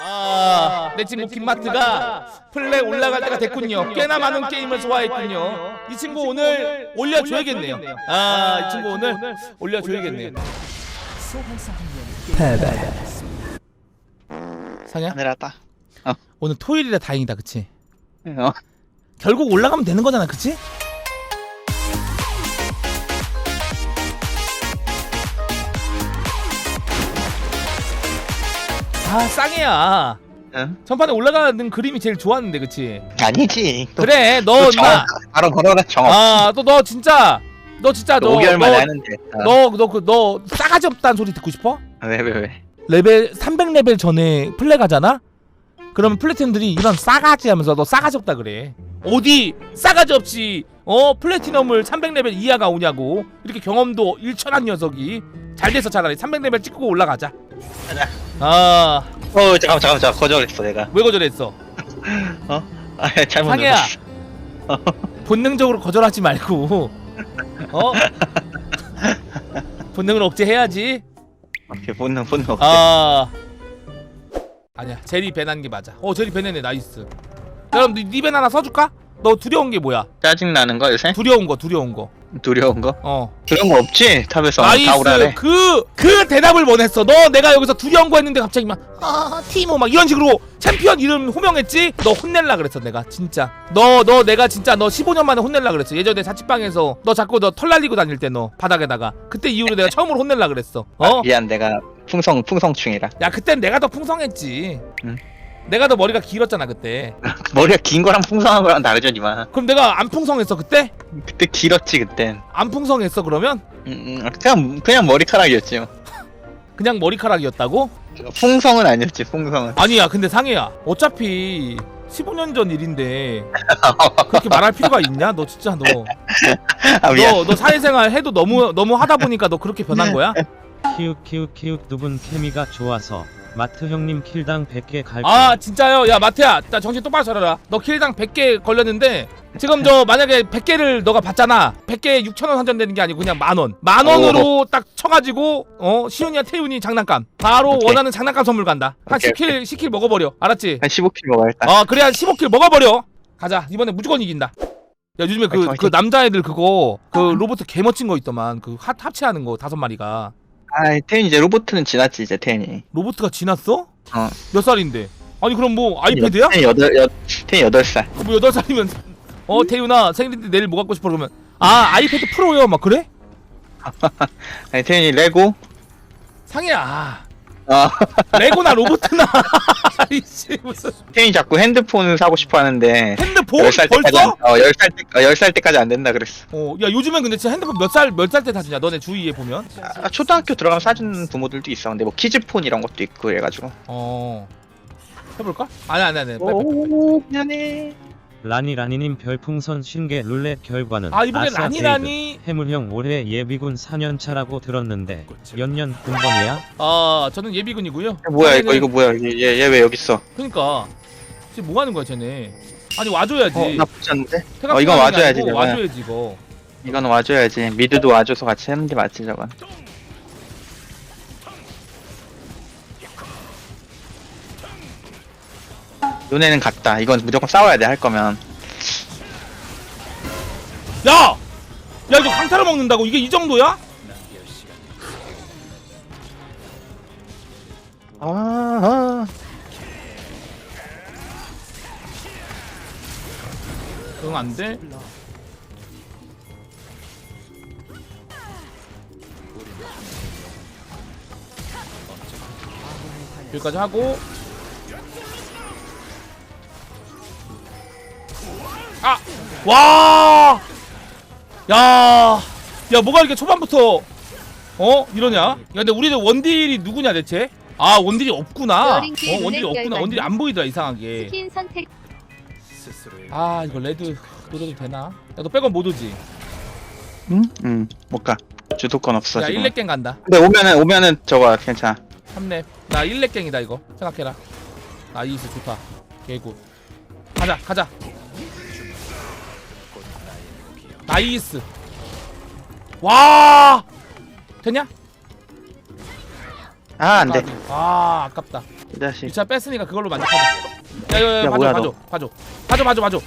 아, 내 친구 김마트가 플레 올라갈 때가 됐군요. 꽤나 많은 게임을 소화했군요. 이 친구 오늘 올려줘야겠네요. 아, 이 친구 오늘 올려줘야겠네요. 상야, 하늘하다. 오늘 토요일이라 다행이다, 그치? 어. 결국 올라가면 되는 거잖아, 그치? 아, 쌍이야. 응? 전판에 올라가는 그림이 제일 좋았는데, 그치? 아니지. 또 그래, 너 정업, 임마. 바로 걸어라 정업. 아, 또 너 진짜, 너 진짜 너, 5개월 만에 너, 하는데. 어. 너, 너, 그, 너 싸가지 없다는 소리 듣고 싶어? 왜, 왜, 왜? 레벨 300레벨 전에 플레 가잖아? 그러면 플래티넘들이 이런 싸가지 하면서 너 싸가지 없다 그래. 어디 싸가지 없이 어 플래티넘을 300레벨 이하가 오냐고 이렇게 경험도 일천한 녀석이 잘 돼서 차라리 300레벨 찍고 올라가자. 가자. 아왜 어, 잠깐만, 잠깐만, 잠깐 거절했어, 내가. 거절했어? 어? 아, 잘못 상혜야. 눌렀어. 본능적으로 거절하지 말고 어 본능을 억제해야지. 오케이, 본능, 본능. 아 아니야 제리 배난 게 맞아. 어 제리 배네네 나이스. 그럼 니벤 하나 써줄까? 너 두려운 게 뭐야? 짜증 나는 거 요새? 두려운 거 두려운 거. 두려운 거? 어. 그런 거 없지? 탑에서 다 나이스. 오라래. 그 그 대답을 원했어. 너 내가 여기서 두려운 거 했는데 갑자기 막 아, 티모 막 이런 식으로 챔피언 이름 호명했지? 너 혼낼라 그랬어, 내가. 진짜. 너 너 내가 진짜 너 15년 만에 혼낼라 그랬어. 예전에 자취방에서 너 자꾸 너 털 날리고 다닐 때 너 바닥에다가. 그때 이후로 내가 처음으로 혼낼라 그랬어. 어? 미안, 내가 풍성, 풍성충이라. 야, 그땐 내가 더 풍성했지. 응. 내가 더 머리가 길었잖아, 그때. 머리가 긴 거랑 풍성한 거랑 다르죠, 니마. 그럼 내가 안 풍성했어, 그때? 그때 길었지, 그땐. 안 풍성했어, 그러면? 음, 음, 그냥, 그냥 머리카락이었지. 뭐. 그냥 머리카락이었다고? 풍성은 아니었지, 풍성은. 아니야 근데 상혜야 어차피 15년 전 일인데 그렇게 말할 필요가 있냐? 너 진짜 너 아, 미안. 너, 너 사회생활 해도 너무 너무 하다 보니까 너 그렇게 변한 거야? 키읔 키읔 키읔 두 분 케미가 좋아서 마트 형님 킬당 100개 갈 아 진짜요? 야 마태야 나 정신 똑바로 차려라. 너 킬당 100개 걸렸는데 지금 저 만약에 100개를 너가 받잖아. 100개에 6천원 환전되는 게 아니고 그냥 만원. 만원으로 딱 쳐가지고 어 시훈이야 태훈이 장난감. 바로 오케이. 원하는 장난감 선물 간다. 한 오케이, 10킬 10킬 먹어버려. 알았지? 한 15킬 먹어야겠다. 아 그래 한 15킬 먹어버려. 가자. 이번에 무조건 이긴다. 야 요즘에 그, 화이팅, 그 화이팅. 남자애들 그거 그 로봇 개 멋진 거 있더만. 그 합, 합체하는 거 다섯 마리가 아, 태인 이제 로봇은 지났지, 이제 태인이. 로봇가 지났어? 어. 몇 살인데? 아니 그럼 뭐 아이패드야? 태인 여덟, 여, 태인 여덟 살. 뭐 여덟 살이면 어 태윤아 생일인데 내일 뭐 갖고 싶어 그러면 아 아이패드 프로요 막 그래? 아니, 태인이 레고? 상해야 아, 어, 레고나 로봇나 아이씨 무슨 태인이 자꾸 핸드폰을 사고 싶어 하는데. 핸드폰 10살 때까지 벌써? 안, 어, 10살 때, 어, 10살 때까지 안 된다 그랬어. 어 야 요즘엔 근데 진짜 핸드폰 몇 살 몇 살 때 사주냐 너네 주위에 보면 아, 초등학교 들어가면 사주는 부모들도 있어. 근데 뭐 키즈폰 이런 것도 있고 그래가지고. 어 해볼까? 아니 아니 아니 빨리, 빨리. 오, 미안해. 라니 라니님 별풍선 신계 룰렛 결과는 아 이번에 아싸 라니라니 데이드. 해물형 올해 예비군 4년 차라고 들었는데 연년 군번이야? 아 저는 예비군이고요 뭐야 이거 이거 뭐야 얘얘 왜 여기 있어? 그러니까 지금 뭐 하는 거야 쟤네 아니 와줘야지 어 나쁘지 않은데? 태가 어, 이건 와줘야지, 아니고. 와줘야지 이거 이건 와줘야지. 미드도 와줘서 같이 하는 게 맞지 저건. 요네는 갔다. 이건 무조건 싸워야 돼 할 거면. 야! 야 이거 강타를 먹는다고 이게 이 정도야? 아, 아. 응 안돼 여기까지 하고 와! 야! 야 뭐가 이렇게 초반부터 어? 이러냐? 야 근데 우리는 원딜이 누구냐 대체? 아 원딜이 없구나 어 원딜이 없구나 원딜이 안 보이더라 이상하게 스킨 선택 아 이거 레드 노려도 되나? 야 너 백업 못 오지? 응? 응. 못 가. 주도권 없어 야 지금. 1렙갱 간다 근데 오면은 오면은 저거 괜찮아. 3렙 나 1렙갱이다 이거 생각해라 나이스 좋다 개굿 가자 가자 나이스. 와! 됐냐? 아 안돼. 아 아깝다. 이 자식. 2차 뺐으니까 그걸로 만족하자 야야야 야, 봐줘 뭐야, 봐줘 봐줘. 봐줘 봐줘 봐줘.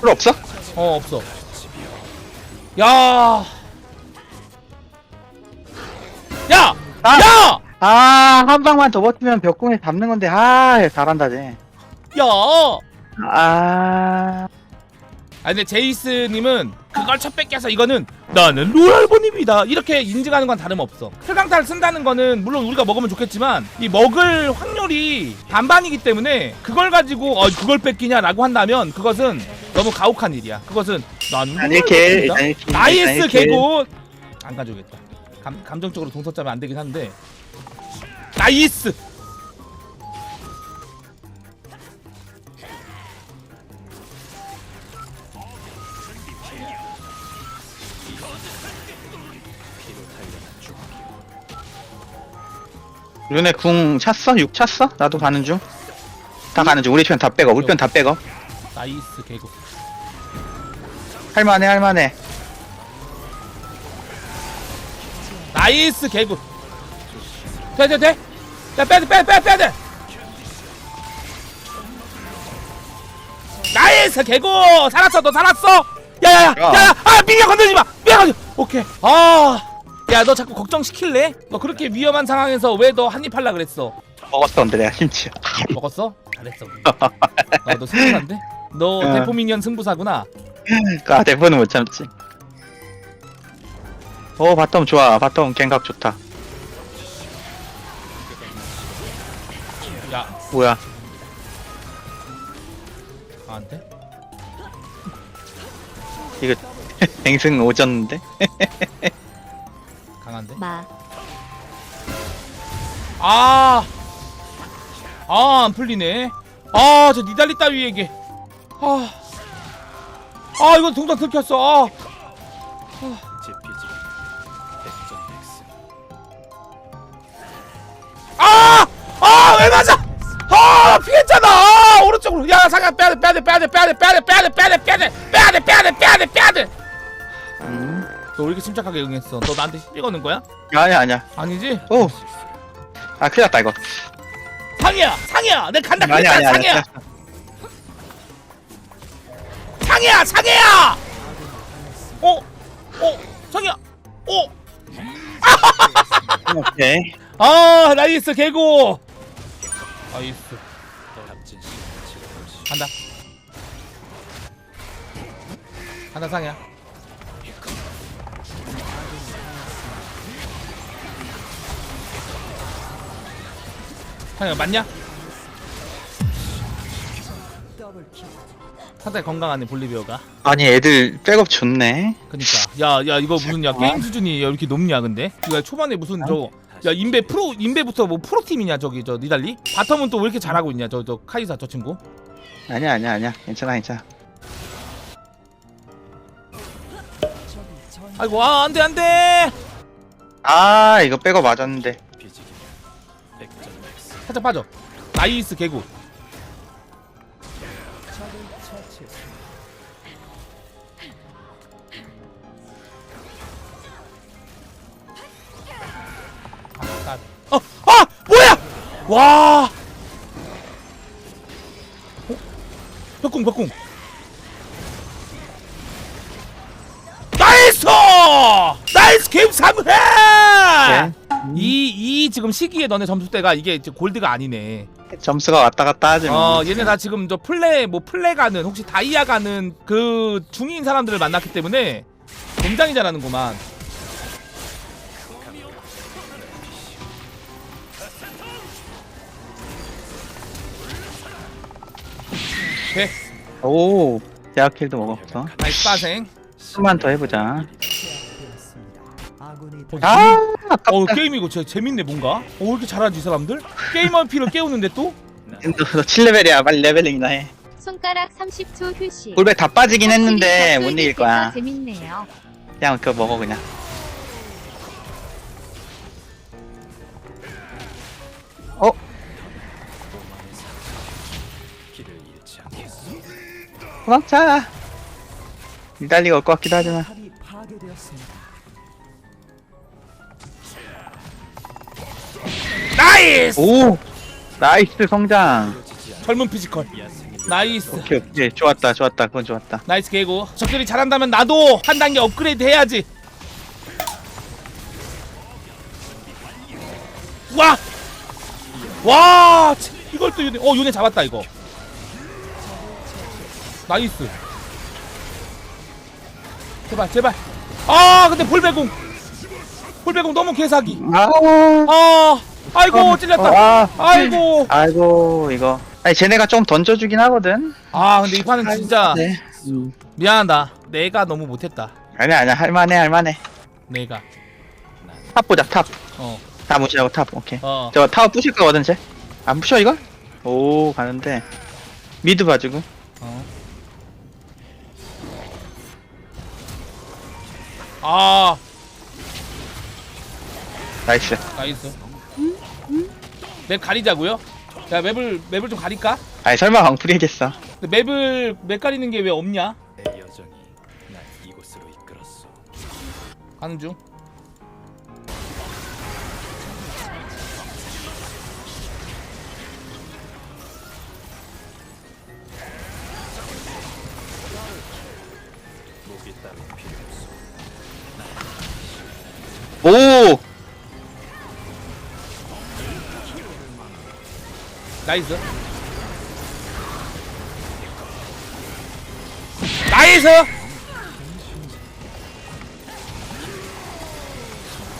필요 없어? 어 없어. 야! 야! 아! 야! 아한 방만 더 버티면 벽공에 잡는 건데 아 잘한다 쟤 야! 아... 아 근데 제이스님은 그걸 첫 뺏겨서 이거는 나는 로얄본입니다. 이렇게 인증하는 건 다름없어. 풀강타를 쓴다는 거는 물론 우리가 먹으면 좋겠지만 이 먹을 확률이 반반이기 때문에 그걸 가지고 어 그걸 뺏기냐라고 한다면 그것은 너무 가혹한 일이야. 그것은 나는 일단 1킬 로얄본입니다. 일단 1킬 나이스 개고 안 가져오겠다. 감, 감정적으로 동서 짜면 안 되긴 한데 나이스 룬에 궁 찼어? 6 찼어? 나도 가는 중. 다 가는 중. 우리 편 다 빼고. 우리 편 다 빼고. 나이스 개고 할만해 할만해. 나이스 개구 돼돼 돼? 야 빼야 돼 빼야 돼 나이스 개구 살았어 너 살았어 야야야 야. 야야 아 미야 건들지 마 미야 건들 오케이 아 야 너 자꾸 걱정시킬래? 너 그렇게 위험한 상황에서 왜 너 한입 할라 그랬어 먹었어 근데 내가 심지어. 먹었어? 잘했어 어, 너 승부사인데? 너 야. 대포 미니언 승부사구나 아 대본은 못 참지. 오 바텀 좋아. 바텀 갱각 좋다. 야 뭐야? 강한데? 이거 뱅승 오졌는데? 강한데? 마 아, 아, 안 풀리네. 아, 저 니달리 따위에게. 아, 아, 이거 동작 들켰어. 아, 아, 아, 왜 맞아? 아, 피했잖아. 아, 오른쪽으로. 야, 상야 빼야 돼, 빼야 돼, 빼야 돼, 빼야 돼, 빼야 돼, 빼야 돼, 빼야 돼, 빼야 돼, 빼야 돼, 빼야 돼, 빼야 돼, 빼야 돼. 음. 너왜 이렇게 침착하게 응했어? 너 나한테 시비 거는 거야? 아니야 아니야. 아니지? 오. 아 큰일 났다 이거. 상이야, 상이야, 내 간다, 아니야 그랬잖아, 아니야 상이야. 아니야. 상이야 상이야 어? 어? 상이야 어? 오케이. 아 나이스 개고 나이스 간다 간다 상이야 상이야 맞냐? 상당히 건강하네 볼리비어가 아니 애들 백업 좋네. 그니까 야 야 이거 무슨 야 게임 수준이 이렇게 높냐 근데 이거 초반에 무슨 저 야 인베 프로 인베부터 뭐 프로 팀이냐 저기 저 니달리 바텀은 또 왜 이렇게 잘하고 있냐 저 저 카이사 저 친구 아니야 아니야 아니야. 괜찮아 괜찮아. 아이고 아 안돼 안돼 아 이거 백업 맞았는데. 살짝 빠져. 나이스 개구. 아, 아, 아 뭐야! 와! 어? 벽궁 벽궁. 나이스! 나이스 게임 3회! 네. 이, 이 지금 시기에 너네 점수대가 이게 이제 골드가 아니네. 점수가 왔다 갔다 하지 뭐. 어, 얘네 다 지금 저 플레, 뭐 플레 가는, 혹시 다이아 가는 그 중인 사람들을 만났기 때문에 굉장히 잘하는구만. 오케이. 오. 대학킬도 먹었어. 나이스 빠생. 한만 더 해보자. 어, 아. 어, 게임 이거 진짜 재밌네, 뭔가. 어, 왜 이렇게 잘하지, 이 사람들? 게임한 피를 깨우는데 또? 너, 너 7레벨이야. 빨리 레벨링이나 해. 손가락 30초 휴식 골백 다 빠지긴 했는데 못 이길 거야. 재밌네요 그냥 그거 먹어 그냥. 어? 도망쳐. 니달리가 올 것 같기도 하지만. 오! 나이스 성장. 젊은 피지컬. 나이스. 오케이 오케이. 좋았다 좋았다. 그건 좋았다. 나이스 개구. 적들이 잘한다면 나도 한 단계 업그레이드 해야지. 와! 와! 치- 이걸 또 요네 어 요네 잡았다 이거. 나이스. 제발 제발. 아 근데 볼배공. 볼배공 너무 개사기. 아 아 아이고 찔렸다. 아, 아이고. 아이고 이거. 아니 쟤네가 좀 던져주긴 하거든. 아 근데 이 판은 진짜 네. 음. 미안하다. 내가 너무 못했다. 아니야 아니야. 할만해 할만해. 내가. 탑 보자 탑. 어. 다 무시하고 탑 오케이. 어. 저 타워 부실 거거든 쟤 안 부셔 이걸? 오 가는데. 미드 봐주고 어. 아, 나이스. 나이스. 맵 가리자고요? 자, 맵을 맵을 좀 가릴까? 아니 설마 방풀이 했겠어 근데 맵을 맵 가리는 게 왜 없냐? 내 여정이 날 이곳으로 이끌었어. 가는 중. 목이 따로 필요 없어. 오 나이스. 나이스.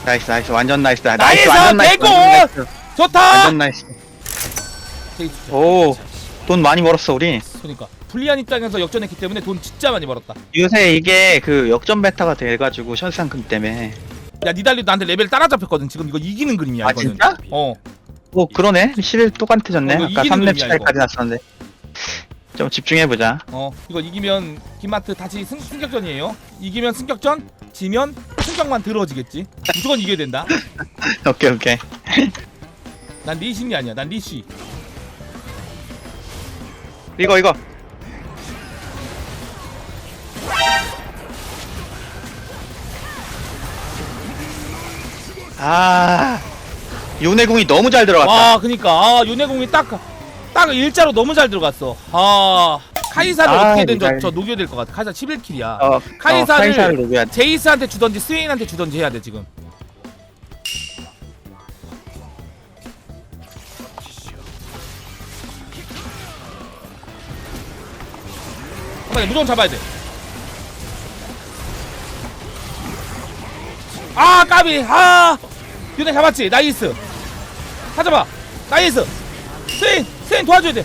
나이스 나이스 완전 나이스다 나이스, 완전 나이스 대고! 완전 나이스 좋다. 완전 나이스. 오돈 많이 벌었어 우리 그러니까 불리한 입장에서 역전했기 때문에 돈 진짜 많이 벌었다. 요새 이게 그 역전 베타가 돼가지고 현상금 때문에 야, 니달리 나한테 레벨 따라잡혔거든. 지금 이거 이기는 그림이야. 아, 이거는. 진짜? 어. 오 그러네. 11 똑같아졌네. 어, 이거 아까 이기는 3렙 그림이야, 차이까지 났었는데. 좀 집중해보자. 어 이거 이기면 김마트 다시 승, 승격전이에요. 이기면 승격전 지면 승격만 들어지겠지. 무조건 이겨야 된다. 오케이 오케이. 난 리신이 아니야. 난 리쉬. 이거 이거. 아 요네궁이 너무 잘 들어갔다. 와 그니까. 아 요네공이 딱 딱 일자로 너무 잘 들어갔어. 아 카이사를 아, 어떻게든 저. 저 녹여야 될 것 같아. 카이사 11킬이야. 어, 카이사를- 어, 카이사를 녹여야 돼. 제이스한테 주던지 스웨인한테 주던지 해야 돼 지금. 빨리 무조건 잡아야 돼. 아 까비. 아! 윤혜 잡았지? 나이스 찾아봐 나이스 스웨인 스웨인 도와줘야 돼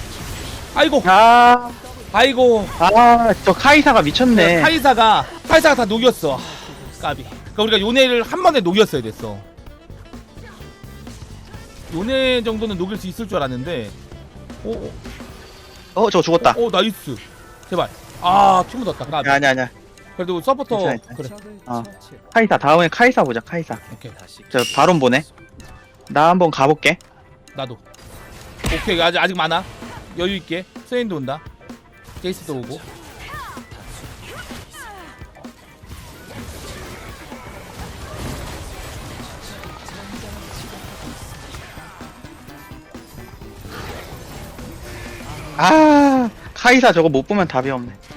아이고 아, 아이고 아, 저 카이사가 미쳤네. 카이사가 카이사가 다 녹였어. 까비. 그러니까 우리가 요네를 한 번에 녹였어야 됐어. 요네 정도는 녹일 수 있을 줄 알았는데. 오, 오, 어, 저 죽었다. 오 나이스. 제발. 아, 피 묻었다. 까비. 아니, 아니야. 그래도 서포터 괜찮아, 그래. 어. 카이사, 다음에 카이사 보자, 카이사. 오케이. 저 바론 보네. 나 한번 가볼게. 나도. 오케이. 아직 아직 많아. 여유 있게. 스웨인도 온다. 제이스도 오고. 아, 카이사 저거 못 보면 답이 없네. 네.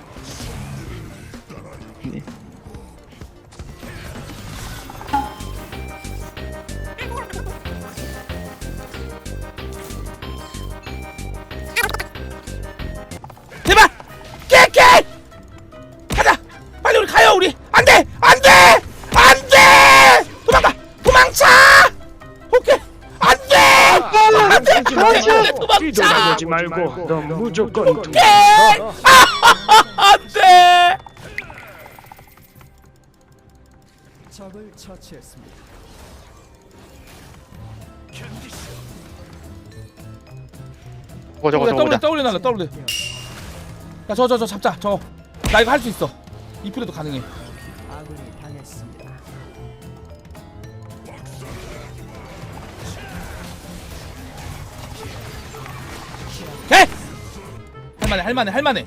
뒤돌아보지 말고 너 무조건 깨! 아, 안돼! 적을 처치했습니다. 저거, 저거, 야, 저거 더블 보자. 더블 나가 더블 야저 저저 잡자 저 나 이거 할 수 있어 이 필요도 가능해 개! 할만해 할만해 할만해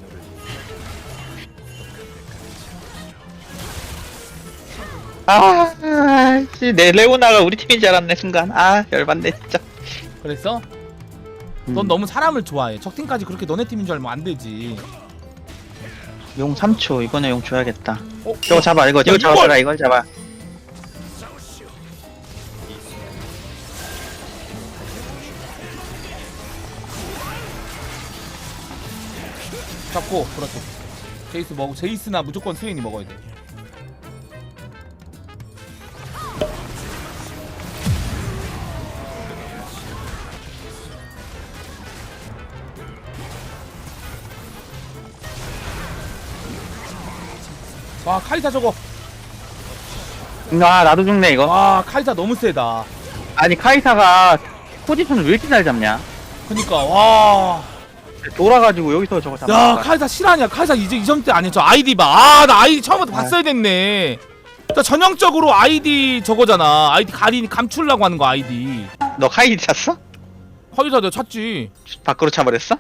아, 씨, 내 레오나가 우리 팀인 줄 알았네, 순간. 아, 열받네, 진짜. 그랬어? 넌 음. 너무 사람을 좋아해 적팀까지 그렇게 너네 팀인 줄 알면 안 되지 용 3초 이번에 용 줘야겠다 어? 저거 잡아 이거 이거 야, 잡아 이걸! 내가 이걸 잡아 잡고 그렇지. 제이스 먹고 제이스나 무조건 스웨인이 먹어야 돼. 와 카이사 저거. 아 나도 죽네 이거. 와 카이사 너무 세다. 아니 카이사가 포지션을 왜 이렇게 잘 잡냐? 그니까 와 돌아가지고 여기서 저거 잡아 야 카이사 실화냐 카이사 이제 이점대 아니야 저 아이디 봐아나 아이디 처음부터 봤어야 됐네 나 전형적으로 아이디 저거잖아 아이디 가리 감추려고 하는 거 아이디 너 카이디 찼어? 카이사 내가 찾지 밖으로 차버렸어?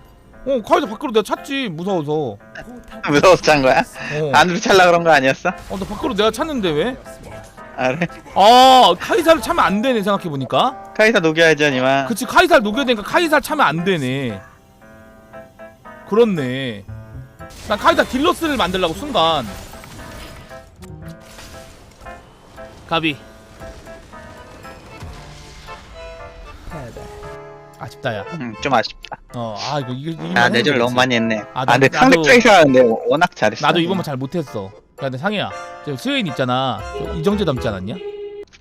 어 카이사 밖으로 내가 찾지 무서워서 무서워서 찬 거야? 어. 안으로 찰라 그런 거 아니었어? 어, 나 밖으로 내가 찾는데 왜? 아 그래? 아, 카이사를 차면 안 되네 생각해 보니까. 카이사 녹여야지 아니면 그치, 카이사를 녹여야 되니까 카이사를 차면 안 되네. 그렇네. 난 카이사 딜러스를 만들려고 순간. 가비. 아쉽다 야. 음, 좀 아쉽다 어, 아 이거 이거 이거 아 내절 너무 많이 했네 아, 아, 나도- 근데 상대 나도- 카이사 근데 워낙 잘했어 나도 이번만 잘 못했어. 야, 근데 상혜야, 저 스웨인 있잖아. 저 이정재 닮지 않았냐?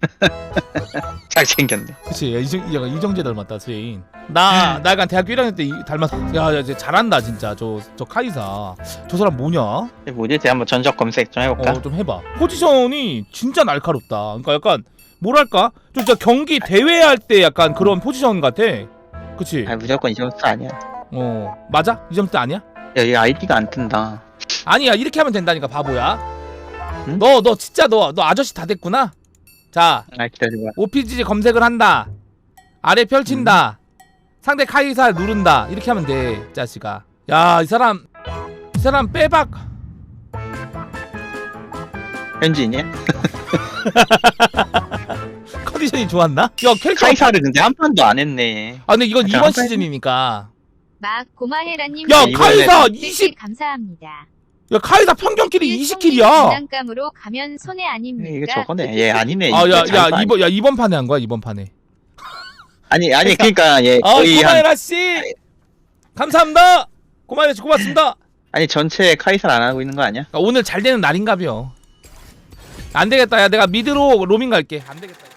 잘 챙겼네 그치, 야, 이정, 야, 이정재 닮았다 스웨인. 나, 나 약간 대학교 1학년 때 이, 닮았어. 야, 야, 쟤 잘한다 진짜. 저, 저 카이사. 저 사람 뭐냐? 이게 뭐지? 제가 한번 전적 검색 좀 해볼까? 어, 좀 해봐. 포지션이 진짜 날카롭다. 그러니까 약간 뭐랄까, 좀 진짜 경기 대회할 때 약간 그런 포지션 같아. 그치? 아 무조건 이 점수 아니야 어, 맞아? 이 점대 아니야? 야 얘 아이디가 안 뜬다 아니야, 이렇게 하면 된다니까 바보야. 응? 너, 너 진짜 너, 너 아저씨 다 됐구나. 자, 아 기다려봐 OPG 검색을 한다. 아래 펼친다. 상대 카이사 누른다. 이렇게 하면 돼, 이 자식아. 야, 이 사람, 이 사람 빼박. 현지인이야? 컨디션이 좋았나? 야, 캐릭터. 카이사를 근데 한 판도 안 했네 아, 근데 이건 자, 이번 한 시즌이니까. 막 고마해라님 야, 이번에- 카이사 네, 20, 감사합니다. 야, 카이사 평균끼리 20킬이야. 장난감으로 가면 손해 아닙니까? 이게 저거네 얘 아니네 아, 야, 야, 이번, 야, 이번 판에 한 거야, 이번 판에. 아니 아니 그러니까 얘 아, 거의 한 고마해라 씨. 감사합니다. 고마해라 씨, 고맙습니다. 아니 전체 카이사를 안 하고 있는 거 아니야? 아, 오늘 잘 되는 날인가벼. 안 되겠다, 야, 내가 미드로 로밍 갈게. 안 되겠다.